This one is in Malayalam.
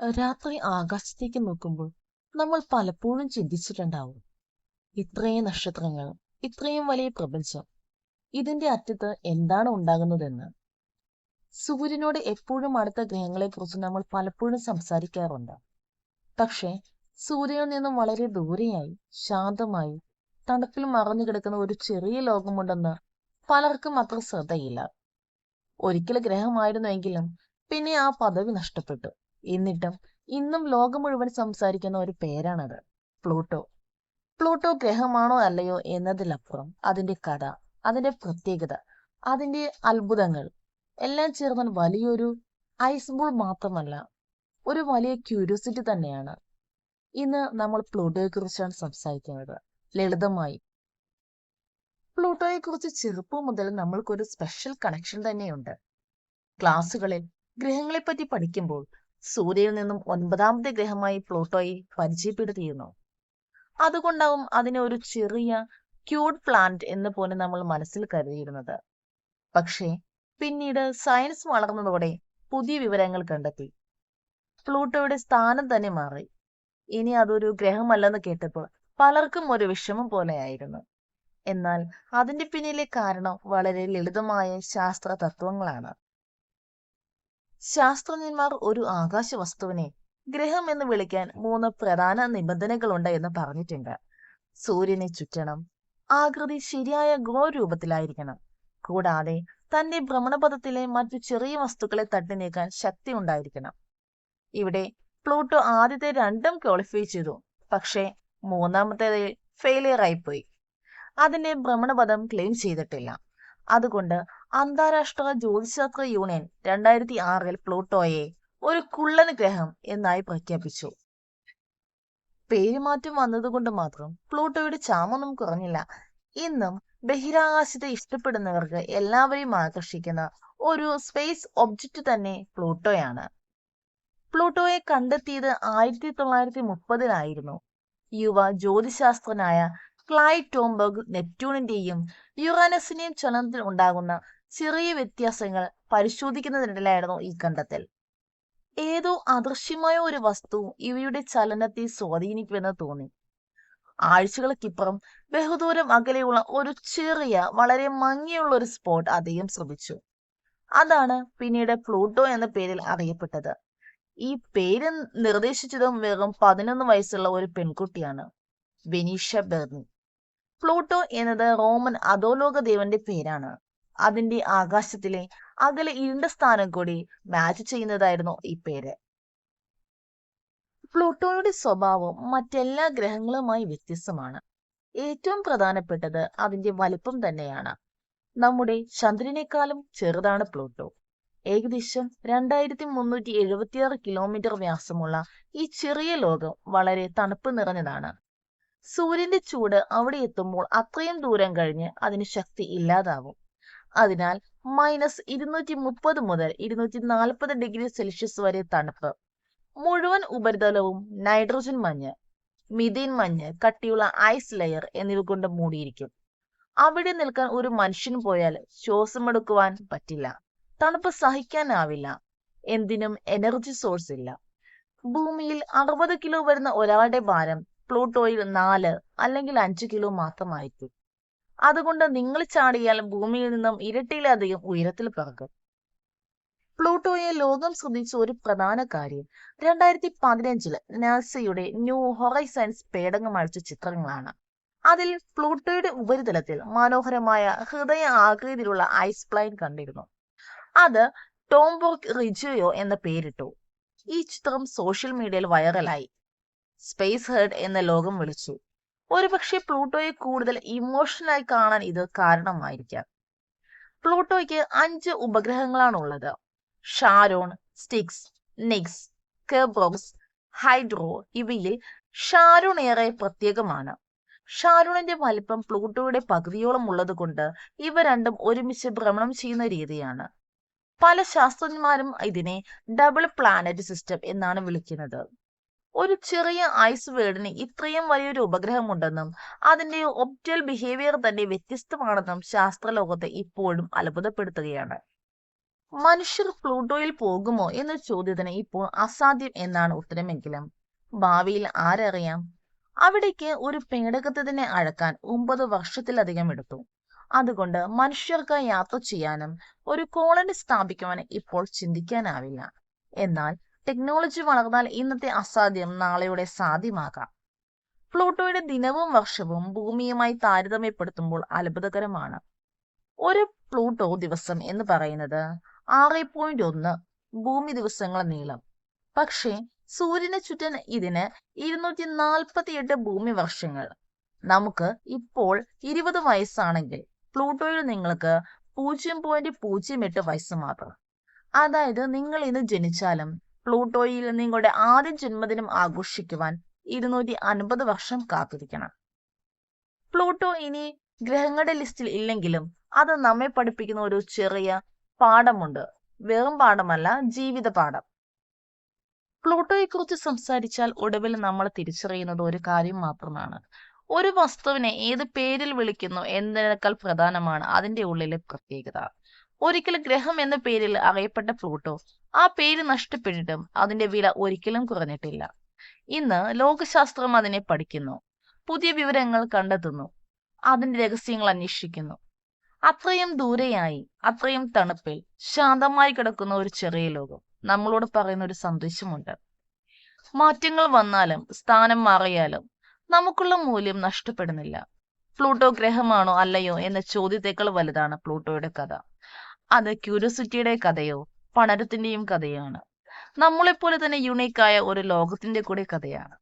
രാത്രി ആകാശത്തേക്ക് നോക്കുമ്പോൾ നമ്മൾ പലപ്പോഴും ചിന്തിച്ചിട്ടുണ്ടാവും. ഇത്രയും നക്ഷത്രങ്ങൾ ഇത്രയും വലിയ പ്രപഞ്ചം ഇതിന്റെ അറ്റത്ത് എന്താണ് ഉണ്ടാകുന്നതെന്ന്. സൂര്യനോട് എപ്പോഴും അടുത്ത ഗ്രഹങ്ങളെ കുറിച്ച് നമ്മൾ പലപ്പോഴും സംസാരിക്കാറുണ്ട്. പക്ഷേ സൂര്യനിൽ നിന്നും വളരെ ദൂരെയായി ശാന്തമായി തണുപ്പിൽ മറഞ്ഞു കിടക്കുന്ന ഒരു ചെറിയ ലോകമുണ്ടെന്ന് പലർക്കും അത്ര ശ്രദ്ധയില്ല. ഒരിക്കൽ ഗ്രഹമായിരുന്നുവെങ്കിലും പിന്നെ ആ പദവി നഷ്ടപ്പെട്ടു. എന്നിട്ടും ഇന്നും ലോകം മുഴുവൻ സംസാരിക്കുന്ന ഒരു പേരാണത്. പ്ലൂട്ടോ. പ്ലൂട്ടോ ഗ്രഹമാണോ അല്ലയോ എന്നതിലപ്പുറം അതിന്റെ കഥ അതിന്റെ പ്രത്യേകത അതിന്റെ അത്ഭുതങ്ങൾ എല്ലാം ചേർന്നാൽ വലിയൊരു ഐസ് ബോൾ മാത്രമല്ല ഒരു വലിയ ക്യൂരിയോസിറ്റി തന്നെയാണ് ഇന്ന് നമ്മൾ പ്ലൂട്ടോയെ കുറിച്ചാണ് സംസാരിക്കുന്നത്. ലളിതമായി പ്ലൂട്ടോയെ കുറിച്ച് ചെറുപ്പം മുതൽ നമ്മൾക്കൊരു സ്പെഷ്യൽ കണക്ഷൻ തന്നെയുണ്ട്. ക്ലാസ്സുകളിൽ ഗ്രഹങ്ങളെ പറ്റി പഠിക്കുമ്പോൾ സൂര്യനിൽ നിന്നും ഒൻപതാമത്തെ ഗ്രഹമായി പ്ലൂട്ടോയെ പരിചയപ്പെടുത്തിയിരുന്നു. അതുകൊണ്ടാവും അതിനെ ഒരു ചെറിയ ക്യൂട്ട് പ്ലാന്റ് എന്ന് പോലെ നമ്മൾ മനസ്സിൽ കരുതിയിരുന്നത്. പക്ഷേ പിന്നീട് സയൻസ് വളർന്നതോടെ പുതിയ വിവരങ്ങൾ കണ്ടെത്തി. പ്ലൂട്ടോയുടെ സ്ഥാനം തന്നെ മാറി. ഇനി അതൊരു ഗ്രഹമല്ലെന്ന് കേട്ടപ്പോൾ പലർക്കും ഒരു വിഷമം പോലെയായിരുന്നു. എന്നാൽ അതിന്റെ പിന്നിലെ കാരണം വളരെ ലളിതമായ ശാസ്ത്ര തത്വങ്ങളാണ് ശാസ്ത്രജ്ഞന്മാർ ഒരു ആകാശ വസ്തുവിനെ ഗ്രഹം എന്ന് വിളിക്കാൻ മൂന്ന് പ്രധാന നിബന്ധനകളുണ്ട് എന്ന് പറഞ്ഞിട്ടുണ്ട്. സൂര്യനെ ചുറ്റണം ആകൃതി ശരിയായ ഗോ രൂപത്തിലായിരിക്കണം കൂടാതെ തന്റെ ഭ്രമണപഥത്തിലെ മറ്റു ചെറിയ വസ്തുക്കളെ തട്ടി നീക്കാൻ ശക്തി ഉണ്ടായിരിക്കണം. ഇവിടെ പ്ലൂട്ടോ ആദ്യത്തെ രണ്ടും ക്വാളിഫൈ ചെയ്തു പക്ഷേ മൂന്നാമത്തേത് ഫെയിലിയർ ആയിപ്പോയി അതിന്റെ ഭ്രമണപഥം ക്ലെയിം ചെയ്തിട്ടില്ല. അതുകൊണ്ട് അന്താരാഷ്ട്ര ജ്യോതിശാസ്ത്ര യൂണിയൻ രണ്ടായിരത്തി ആറിൽ പ്ലൂട്ടോയെ ഒരു കുള്ളൻ ഗ്രഹം എന്നായി പ്രഖ്യാപിച്ചു. പേരുമാറ്റം വന്നതുകൊണ്ട് മാത്രം പ്ലൂട്ടോയുടെ ചാമൊന്നും കുറഞ്ഞില്ല. ഇന്നും ബഹിരാകാശത്തെ ഇഷ്ടപ്പെടുന്നവർക്ക് എല്ലാവരെയും ആകർഷിക്കുന്ന ഒരു സ്പേസ് ഒബ്ജക്റ്റ് തന്നെ പ്ലൂട്ടോയാണ്. പ്ലൂട്ടോയെ കണ്ടെത്തിയത് ആയിരത്തി തൊള്ളായിരത്തി മുപ്പതിലായിരുന്നു യുവ ജ്യോതിശാസ്ത്രനായ ക്ലൈ ടോംബർഗ് നെപ്റ്റ്യൂണിന്റെയും യുറാനസിന്റെയും ചലനത്തിൽ ഉണ്ടാകുന്ന ചെറിയ വ്യത്യാസങ്ങൾ പരിശോധിക്കുന്നതിനിടയിലായിരുന്നു ഈ കണ്ടെത്തൽ ഏതോ അദൃശ്യമായ ഒരു വസ്തു ഇവയുടെ ചലനത്തെ സ്വാധീനിക്കുമെന്ന് തോന്നി. ആഴ്ചകൾക്കിപ്പുറം ബഹുദൂരം അകലെയുള്ള ഒരു ചെറിയ വളരെ മങ്ങിയുള്ള ഒരു സ്പോട്ട് അദ്ദേഹം ശ്രമിച്ചു. അതാണ് പിന്നീട് പ്ലൂട്ടോ എന്ന പേരിൽ അറിയപ്പെട്ടത്. ഈ പേര് നിർദ്ദേശിച്ചതും വെറും പതിനൊന്ന് വയസ്സുള്ള ഒരു പെൺകുട്ടിയാണ് വെനീഷ ബെർണി. പ്ലൂട്ടോ എന്നത് റോമൻ അധോലോക ദേവന്റെ പേരാണ്. അതിന്റെ ആകാശത്തിലെ അകലെ ഇരുണ്ട സ്ഥാനം കൂടി മാച്ച് ചെയ്യുന്നതായിരുന്നു ഈ പേര്. പ്ലൂട്ടോയുടെ സ്വഭാവം മറ്റെല്ലാ ഗ്രഹങ്ങളുമായി വ്യത്യസ്തമാണ്. ഏറ്റവും പ്രധാനപ്പെട്ടത് അതിന്റെ വലുപ്പം തന്നെയാണ്. നമ്മുടെ ചന്ദ്രനേക്കാളും ചെറുതാണ് പ്ലൂട്ടോ. ഏകദേശം രണ്ടായിരത്തി മുന്നൂറ്റി എഴുപത്തിയാറ് കിലോമീറ്റർ വ്യാസമുള്ള ഈ ചെറിയ ലോകം വളരെ തണുപ്പ് നിറഞ്ഞതാണ്. സൂര്യന്റെ ചൂട് അവിടെ എത്തുമ്പോൾ അത്രയും ദൂരം കഴിഞ്ഞ് അതിന് ശക്തി ഇല്ലാതാവും. അതിനാൽ മൈനസ് ഇരുന്നൂറ്റി മുപ്പത് മുതൽ ഇരുന്നൂറ്റി നാൽപ്പത് ഡിഗ്രി സെൽഷ്യസ് വരെ തണുപ്പ്. മുഴുവൻ ഉപരിതലവും നൈട്രജൻ മഞ്ഞ് മിഥേൻ മഞ്ഞ് കട്ടിയുള്ള ഐസ് ലെയർ എന്നിവ കൊണ്ട് മൂടിയിരിക്കും. അവിടെ നിൽക്കാൻ ഒരു മനുഷ്യൻ പോയാൽ ശ്വാസമെടുക്കുവാൻ പറ്റില്ല. തണുപ്പ് സഹിക്കാനാവില്ല. എന്തിനും എനർജി സോഴ്സ് ഇല്ല. ഭൂമിയിൽ അറുപത് കിലോ വരുന്ന ഒരാളുടെ ഭാരം പ്ലൂട്ടോയിൽ നാല് അല്ലെങ്കിൽ അഞ്ച് കിലോ മാത്രമായിരിക്കും. അതുകൊണ്ട് നിങ്ങൾ ചാടിയാൽ ഭൂമിയിൽ നിന്നും ഇരട്ടിയിലധികം ഉയരത്തിൽ പറക്കും. പ്ലൂട്ടോയെ ലോകം ശ്രദ്ധിച്ച ഒരു പ്രധാന കാര്യം. രണ്ടായിരത്തി പതിനഞ്ചിൽ നാസയുടെ ന്യൂ ഹൊറൈസൺസ് പേടകം അഴിച്ച ചിത്രങ്ങളാണ്. അതിൽ പ്ലൂട്ടോയുടെ ഉപരിതലത്തിൽ മനോഹരമായ ഹൃദയ ആകൃതിയിലുള്ള ഐസ് പ്ലൈൻ കണ്ടിരുന്നു. അത് ടോംബോർക്ക് റിജിയോ എന്ന പേരിട്ടു. ഈ ചിത്രം സോഷ്യൽ മീഡിയയിൽ വൈറലായി. സ്പേസ് ഹേർഡ് എന്ന ലോകം വിളിച്ചു. ഒരുപക്ഷെ പ്ലൂട്ടോയെ കൂടുതൽ ഇമോഷണലായി കാണാൻ ഇത് കാരണമായിരിക്കാം. പ്ലൂട്ടോയ്ക്ക് അഞ്ച് ഉപഗ്രഹങ്ങളാണുള്ളത്. Charon Styx Nix Kerberos Hydra ഇവയിൽ ഷാരോൺ ഏറെ പ്രത്യേകമാണ്. ഷാരോണിന്റെ വലിപ്പം പ്ലൂട്ടോയുടെ പകുതിയോളം ഉള്ളത് കൊണ്ട് ഇവ രണ്ടും ഒരുമിച്ച് ഭ്രമണം ചെയ്യുന്ന രീതിയാണ്. പല ശാസ്ത്രജ്ഞന്മാരും ഇതിനെ ഡബിൾ പ്ലാനറ്റ് സിസ്റ്റം എന്നാണ് വിളിക്കുന്നത്. ഒരു ചെറിയ ഐസ് വേർഡിന് ഇത്രയും വലിയൊരു ഉപഗ്രഹമുണ്ടെന്നും അതിന്റെ ഒപ്റ്റൽ ബിഹേവിയർ തന്നെ വ്യത്യസ്തമാണെന്നും ശാസ്ത്രലോകത്തെ ഇപ്പോഴും അത്ഭുതപ്പെടുത്തുകയാണ്. മനുഷ്യർ പ്ലൂട്ടോയിൽ പോകുമോ എന്ന ചോദ്യത്തിന് ഇപ്പോൾ അസാധ്യം എന്നാണ് ഉത്തരമെങ്കിലും. ഭാവിയിൽ ആരറിയാം? അവിടേക്ക് ഒരു പേടകത്തിനെ അഴക്കാൻ ഒമ്പത് വർഷത്തിലധികം എടുത്തു. അതുകൊണ്ട് മനുഷ്യർക്ക് യാത്ര ചെയ്യാനും ഒരു കോളനി സ്ഥാപിക്കുവാനും ഇപ്പോൾ ചിന്തിക്കാനാവില്ല. എന്നാൽ ടെക്നോളജി വളർന്നാൽ ഇന്നത്തെ അസാധ്യം നാളെയുടെ സാധ്യമാകാം. പ്ലൂട്ടോയുടെ ദിനവും വർഷവും ഭൂമിയുമായി താരതമ്യപ്പെടുത്തുമ്പോൾ അത്ഭുതകരമാണ്. ഒരു പ്ലൂട്ടോ ദിവസം എന്ന് പറയുന്നത് ആറ് പോയിന്റ് ഒന്ന് ഭൂമി ദിവസങ്ങൾ നീളം. പക്ഷേ സൂര്യനെ ചുറ്റൻ ഇതിന് ഇരുന്നൂറ്റി നാൽപ്പത്തി എട്ട് ഭൂമി വർഷങ്ങൾ. നമുക്ക് ഇപ്പോൾ ഇരുപത് വയസ്സാണെങ്കിൽ പ്ലൂട്ടോയിൽ നിങ്ങൾക്ക് പൂജ്യം പോയിന്റ് പൂജ്യം എട്ട് വയസ്സ് മാത്രം. അതായത് നിങ്ങൾ ഇന്ന് ജനിച്ചാലും പ്ലൂട്ടോയിൽ നിങ്ങളുടെ ആദ്യ ജന്മദിനം ആഘോഷിക്കുവാൻ ഇരുന്നൂറ്റി അൻപത് വർഷം കാത്തിരിക്കണം. പ്ലൂട്ടോ ഇനി ഗ്രഹങ്ങളുടെ ലിസ്റ്റിൽ ഇല്ലെങ്കിലും അത് നമ്മെ പഠിപ്പിക്കുന്ന ഒരു ചെറിയ പാഠമുണ്ട്. വെറും പാഠമല്ല ജീവിത പാഠം. പ്ലൂട്ടോയെ കുറിച്ച് സംസാരിച്ചാൽ ഒടുവിൽ നമ്മൾ തിരിച്ചറിയുന്നത് ഒരു കാര്യം മാത്രമാണ്. ഒരു വസ്തുവിനെ ഏത് പേരിൽ വിളിക്കുന്നു എന്നതിനേക്കാൾ പ്രധാനമാണ് അതിന്റെ ഉള്ളിലെ പ്രത്യേകത. ഒരിക്കൽ ഗ്രഹം എന്ന പേരിൽ അറിയപ്പെട്ട പ്ലൂട്ടോ ആ പേര് നഷ്ടപ്പെട്ടിട്ടും അതിന്റെ വില ഒരിക്കലും കുറഞ്ഞിട്ടില്ല. ഇന്ന് ലോകശാസ്ത്രം അതിനെ പഠിക്കുന്നു പുതിയ വിവരങ്ങൾ കണ്ടെത്തുന്നു അതിന്റെ രഹസ്യങ്ങൾ അന്വേഷിക്കുന്നു. അത്രയും ദൂരെയായി അത്രയും തണുപ്പിൽ ശാന്തമായി കിടക്കുന്ന ഒരു ചെറിയ ലോകം നമ്മളോട് പറയുന്ന ഒരു സന്ദേശമുണ്ട്. മാറ്റങ്ങൾ വന്നാലും സ്ഥാനം മാറിയാലും നമുക്കുള്ള മൂല്യം നഷ്ടപ്പെടുന്നില്ല. പ്ലൂട്ടോ ഗ്രഹമാണോ അല്ലയോ എന്ന ചോദ്യത്തേക്കാൾ വലുതാണ് പ്ലൂട്ടോയുടെ കഥ. അത് ക്യൂരിയോസിറ്റിയുടെ കഥയോ പണരത്തിന്റെയും കഥയാണ്. നമ്മളെപ്പോലെ തന്നെ യുണീക്കായ ഒരു ലോകത്തിന്റെ കൂടെ കഥയാണ്.